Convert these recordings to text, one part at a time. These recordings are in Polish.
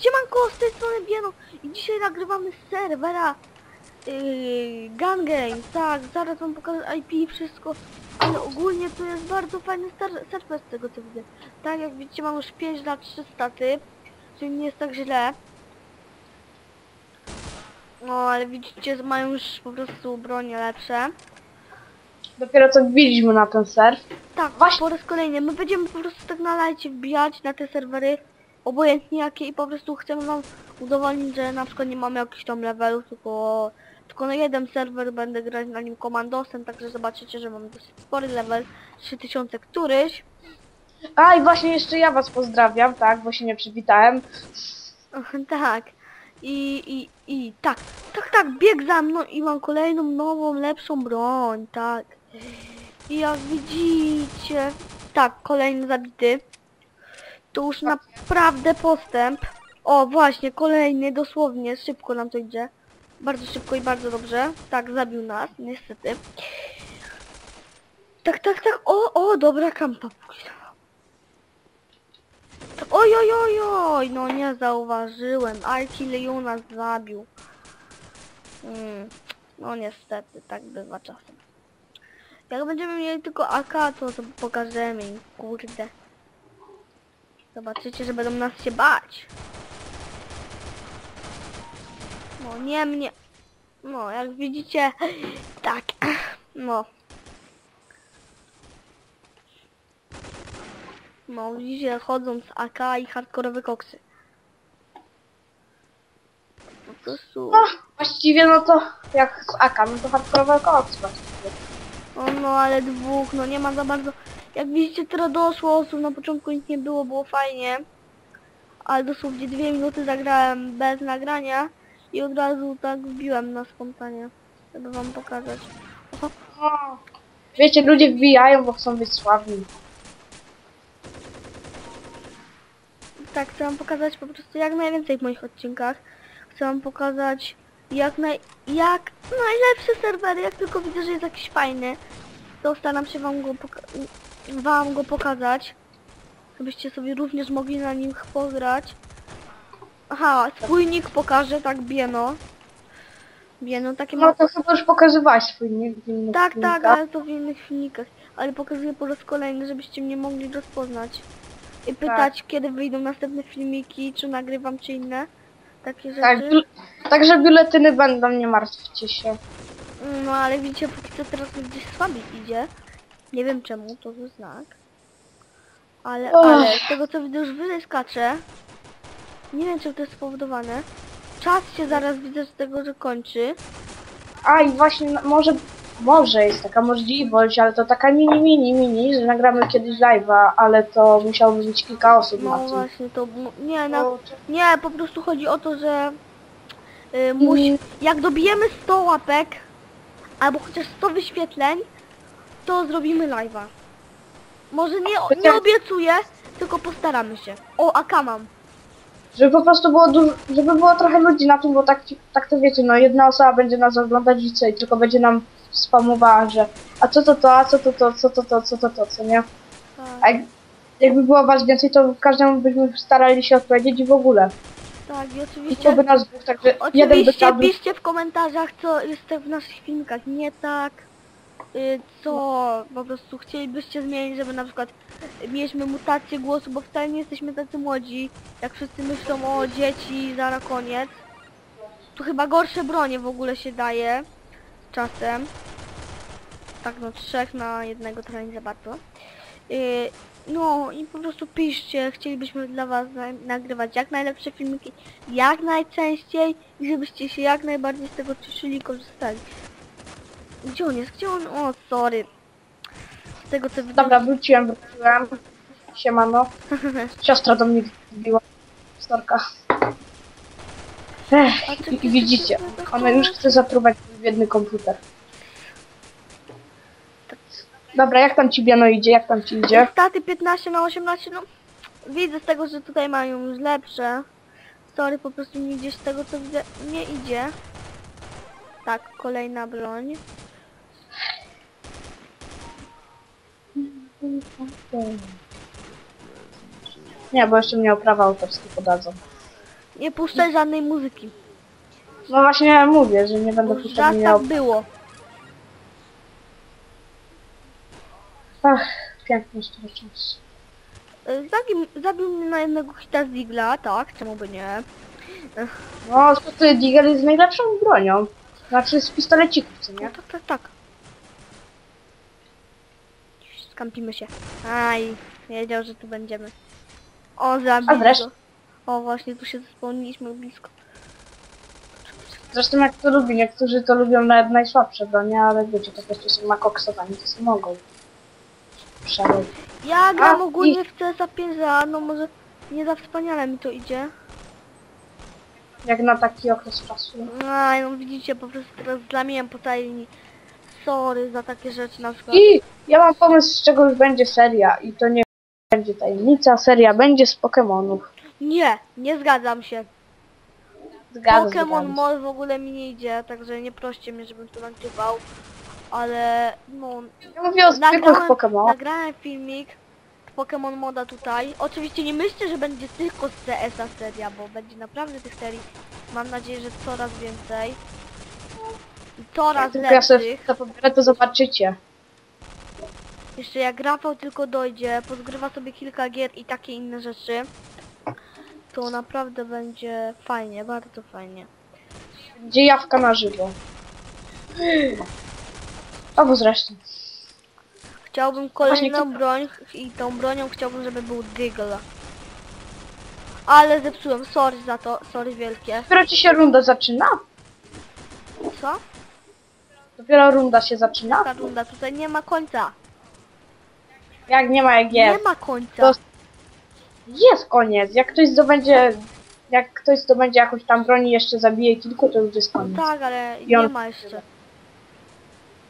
Siemanko, z tej strony Bieno i dzisiaj nagrywamy z serwera yy, Gun Game, tak, zaraz wam pokażę IP i wszystko, ale ogólnie to jest bardzo fajny serwer z tego co widzę. Tak, jak widzicie mam już 5 lat 3 staty, czyli nie jest tak źle. No, ale widzicie, że mają już po prostu bronie lepsze. Dopiero co wbiliśmy na ten serw. Tak, Właśnie- po raz kolejny. My będziemy po prostu tak na lajcie wbijać na te serwery, obojętnie jakie i po prostu chcemy wam udowodnić, że na przykład nie mamy jakichś tam levelów, tylko, tylko na jeden serwer będę grać na nim komandosem, także zobaczycie, że mamy dosyć spory level, 3000 któryś. A i właśnie jeszcze ja was pozdrawiam, tak, bo się nie przywitałem. tak. I, i, i tak, tak, tak, bieg za mną i mam kolejną nową, lepszą broń, tak. I jak widzicie, tak, kolejny zabity. To już naprawdę postęp. O, właśnie, kolejny, dosłownie, szybko nam to idzie. Bardzo szybko i bardzo dobrze. Tak, zabił nas, niestety. Tak, tak, tak, o, o, dobra kampa. Oj, oj, oj, oj, no nie zauważyłem. Arkile nas zabił. Mm, no niestety, tak bywa czasem. Jak będziemy mieli tylko AK, to, to pokażemy im, kurde. Zobaczycie, że będą nas się bać. No nie mnie. No, jak widzicie, tak, no. No, widzicie, chodzą z AK i hardkorowe koksy. Po prostu... No, właściwie no to jak z AK, no to hardcore koks właściwie. O no, ale dwóch, no nie ma za bardzo... Jak widzicie, teraz doszło osób, na początku nic nie było, było fajnie. Ale dosłownie dwie minuty zagrałem bez nagrania i od razu tak wbiłem na spontanie, żeby wam pokazać. Wiecie, ludzie wbijają, bo chcą być sławni. tak, chcę wam pokazać po prostu jak najwięcej w moich odcinkach. Chcę wam pokazać jak naj... jak najlepsze serwery, jak tylko widzę, że jest jakiś fajny, to staram się wam go, poka- wam go pokazać, żebyście sobie również mogli na nim pograć. Aha, swój nick pokażę, tak Bieno. Bieno, takie ma... No to chyba już pokazywałaś swój nick w innych Tak, tak, filmikach. ale to w innych filmikach. Ale pokazuję po raz kolejny, żebyście mnie mogli rozpoznać. I pytać, kiedy wyjdą następne filmiki, czy nagrywam, czy inne. Takie rzeczy. Tak, także biuletyny będą, nie martwcie się. No ale widzicie, póki co teraz gdzieś słabiej idzie. Nie wiem czemu, to zły znak. Ale, ale, z tego co widzę już wyżej skacze. Nie wiem czym to jest spowodowane. Czas się zaraz widzę z tego, że kończy. A i właśnie, no, może, może jest taka możliwość, ale to taka mini, mini, mini, że nagramy kiedyś live'a, ale to musiałoby być kilka osób na No tym. właśnie, to... mu- Nie, na, No, nie, po prostu chodzi o to, że... Y, musi, jak dobijemy 100 łapek, albo chociaż 100 wyświetleń, to zrobimy live'a. Może nie, nie obiecuję, tylko postaramy się. O, AK mam. Żeby po prostu było dużo, żeby było trochę ludzi na tym, bo tak, tak to wiecie, no jedna osoba będzie nas oglądać i co, i tylko będzie nam spamowała, że a co to to, a co to to, co to to, co to to, co nie? Tak. A jak, jakby było was więcej, to każdemu byśmy starali się odpowiedzieć i w ogóle. Tak, i I oczywiście, to by nas dwóch, także jeden by oczywiście piszcie w komentarzach, co jest w naszych filmikach nie tak, y, co po prostu chcielibyście zmienić, żeby na przykład mieliśmy mutację głosu, bo wcale nie jesteśmy tacy młodzi, jak wszyscy myślą o dzieci, zaraz koniec. Tu chyba gorsze bronie w ogóle się daje czasem. Tak no, trzech na jednego trochę nie za bardzo. Y, no i po prostu piszcie, chcielibyśmy dla was na nagrywać jak najlepsze filmiki, jak najczęściej i żebyście się jak najbardziej z tego cieszyli i korzystali. Gdzie on jest? Gdzie on? O, sorry. Z tego co widzę. Dobra, wróciłem, wróciłem. Siemano. Siostra do mnie wbiła. Storka. Ech, ty i, widzicie, ona już chce zatruwać w biedny komputer. Dobra, jak tam ci Biano idzie, jak tam ci idzie? Staty 15 na 18, no widzę z tego, że tutaj mają już lepsze. Sorry, po prostu mi gdzieś z tego co widzę nie idzie. Tak, kolejna broń. Nie, bo jeszcze mnie prawa autorskie podadzą. Nie puszczaj żadnej muzyki. No właśnie mówię, że nie będę Bo puszczał raz miał. tak było. Ach, piękny czas. Zabił, zabił mnie na jednego hita z Digla, tak, czemu by nie? No, to ty, Digger jest najlepszą bronią. Znaczy z pistolecików, co No nie? tak, tak, tak. Skampimy się. Aj, wiedział, że tu będziemy. O, zabił A zresztą- go. O, właśnie, tu się spełniliśmy blisko. Zresztą jak to lubi, niektórzy to lubią nawet najsłabsze bronie, ale wiecie, po prostu są nakoksowani, to sobie mogą. Przelej. Ja gram A, ogólnie w CSA 5 za, no może nie za wspaniale mi to idzie. Jak na taki okres czasu. Aj, no widzicie, po prostu teraz zlamiłem po linii. Sorry za takie rzeczy na przykład. I ja mam pomysł, z czego już będzie seria. I to nie będzie tajemnica, seria będzie z Pokémonów. Nie, nie zgadzam się. Zgadzam Pokémon się. Mall w ogóle mi nie idzie, także nie proście mnie, żebym to nagrywał. Ale no, Ja mówię o zwykłych nagrałem, Pokémonach. nagrałem filmik Pokémon Moda tutaj. Oczywiście nie myślcie, że będzie tylko z CS-a seria, bo będzie naprawdę tych serii. Mam nadzieję, że coraz więcej. Coraz Tylko ja sobie lepszych. to pobierę, to zobaczycie. Jeszcze jak Rafał tylko dojdzie, pozgrywa sobie kilka gier i takie inne rzeczy, to naprawdę będzie fajnie, bardzo fajnie. Gdzie jawka na żywo. Albo zresztą. Chciałbym kolejną broń i tą bronią chciałbym, żeby był Diggle. Ale zepsułem, sorry za to, sorry wielkie. Dopiero ci się runda zaczyna? Co? Dopiero runda się zaczyna? Ta runda tutaj nie ma końca. Jak nie ma jak Nie jest. ma końca. To- Jest koniec. Jak ktoś zdobędzie... Jak ktoś zdobędzie jakąś tam broń i jeszcze zabije kilku, to już jest No koniec. tak, ale I nie on- ma jeszcze.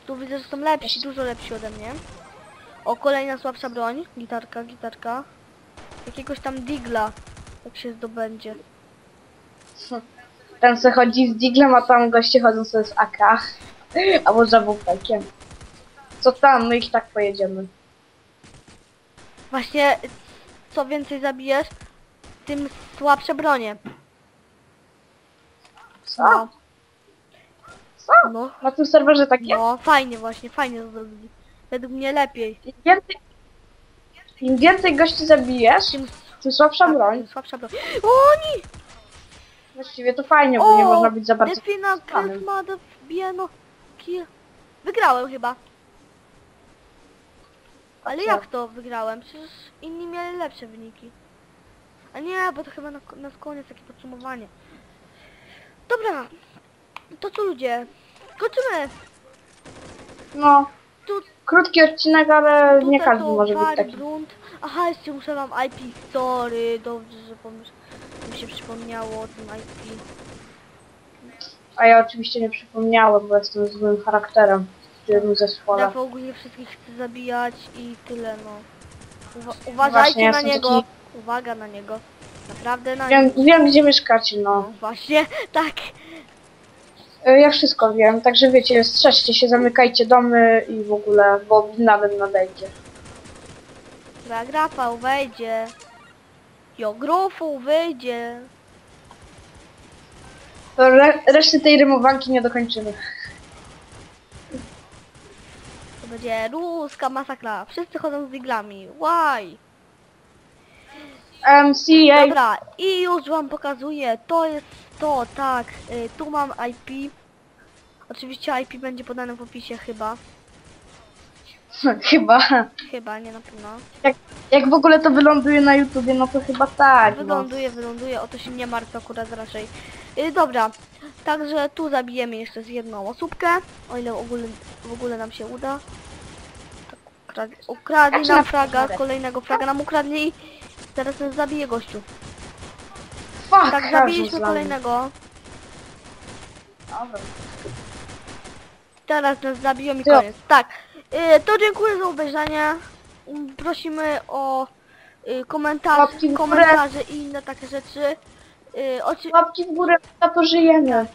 Tu widzę, że są lepsi, dużo lepsi ode mnie. O, kolejna słabsza broń. Gitarka, gitarka. Jakiegoś tam digla, jak się zdobędzie. Ten se chodzi z diglem, a tam goście chodzą sobie z AK. Albo z awupekiem. Co tam? My ich tak pojedziemy. Właśnie, co więcej zabijesz, tym słabsze bronie. Co? No, Co? no, Na tym serwerze tak jest? no, fajnie właśnie, fajnie to zrobili. Według mnie lepiej. Im więcej, Im więcej gości zabijesz, Tym, tym słabsza tak, broń. tym słabsza broń. O, oni! Właściwie to fajnie, bo nie można być za bardzo... Defina fanem. Christmas Bieno Kill. Wygrałem chyba. Ale jak to wygrałem? Przecież inni mieli lepsze wyniki. A nie, bo to chyba na, na koniec takie podsumowanie. Dobra, to co ludzie? Kończymy! No, Tu, krótki odcinek, ale nie każdy to może być far, taki. grunt. Aha, jeszcze muszę wam IP story. Dobrze, że pomyśl, mi się przypomniało o tym IP. A ja oczywiście nie przypomniałem, bo jestem złym charakterem w tym zespole. Rafał ogólnie wszystkich chce zabijać i tyle no. Uwa uważajcie Właśnie, ja na jestem niego. taki- Uwaga na niego. Naprawdę na Wiem, niego. wiem gdzie mieszkacie, No no. właśnie, tak. E, Ja wszystko wiem, także wiecie, strzeżcie się, zamykajcie domy i w ogóle, bo nawet nadejdzie. Jak Rafał wejdzie. Jogrofu wyjdzie. Re reszty tej rymowanki nie dokończymy. To będzie ruska masakra. Wszyscy chodzą z diglami. Why? MCA. Dobra, i już wam pokazuję. To jest to, tak. Y, tu mam IP. Oczywiście IP będzie podane w opisie chyba. Chyba. Chyba, nie na pewno. Jak, jak w ogóle to wyląduje na YouTubie, no to chyba tak. No. Wyląduje, wyląduje, o to się nie martw akurat raczej. Yy, dobra, także tu zabijemy jeszcze z jedną osóbkę, o ile w ogóle, w ogóle nam się uda. Tak, ukradli, ukradli nam na fraga, kolejnego fraga nam ukradli teraz nas zabije gościu. Fuck, Tak, zabiliśmy kolejnego, Dobra. teraz nas zabiją i koniec. Tak, Y, to dziękuję za obejrzenie. Mm, prosimy o y, komentarz, komentarze i inne takie rzeczy. Y, Łapki w górę, to pożyjemy.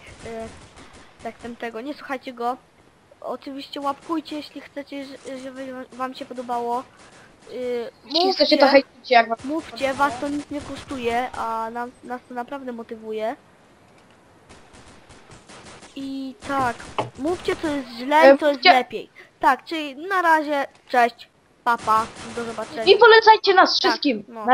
Tak, tam tego, nie słuchajcie go. Oczywiście łapkujcie, jeśli chcecie, żeby wam się podobało. Jeśli Mówcie, was to nic nie kosztuje, a nam, nas to naprawdę motywuje. I tak, mówcie co jest źle i co jest lepiej. Tak, czyli na razie, cześć, papa, do zobaczenia. I polecajcie nas tak, wszystkim. No.